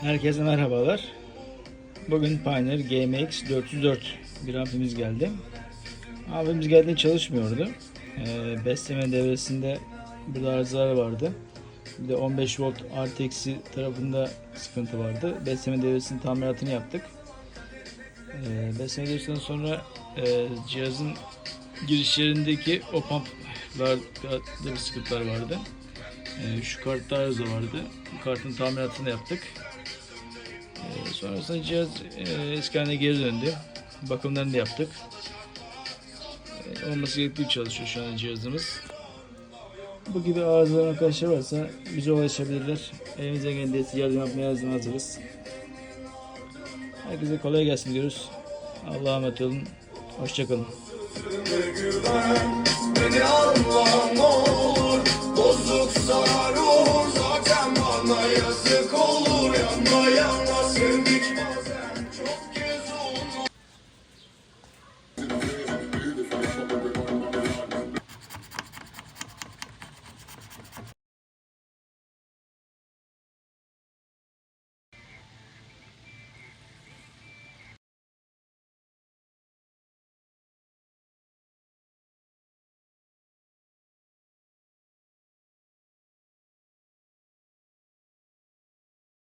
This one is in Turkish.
Herkese merhabalar. Bugün Pioneer GMX 404 bir ampimiz geldi. Ampimiz geldiğinde çalışmıyordu. Ee, besleme devresinde burada arızalar vardı. Bir de 15 volt eksi tarafında sıkıntı vardı. Besleme devresinin tamiratını yaptık. Ee, besleme devresinden sonra e, cihazın girişlerindeki o pumplarda bir sıkıntılar vardı. Ee, şu kartta arıza vardı. Bu kartın tamiratını yaptık. Ee, sonrasında cihaz e, eski haline geri döndü. Bakımlarını da yaptık. Ee, olması gerektiği çalışıyor şu an cihazımız. Bu gibi arızalar arkadaşlar varsa bize ulaşabilirler. Elimizden geldiğince yardım yapmaya hazırız. Herkese kolay gelsin diyoruz. Allah'a emanet olun. Hoşçakalın. Beni ne olur Bozuk olur Zaten bana yazık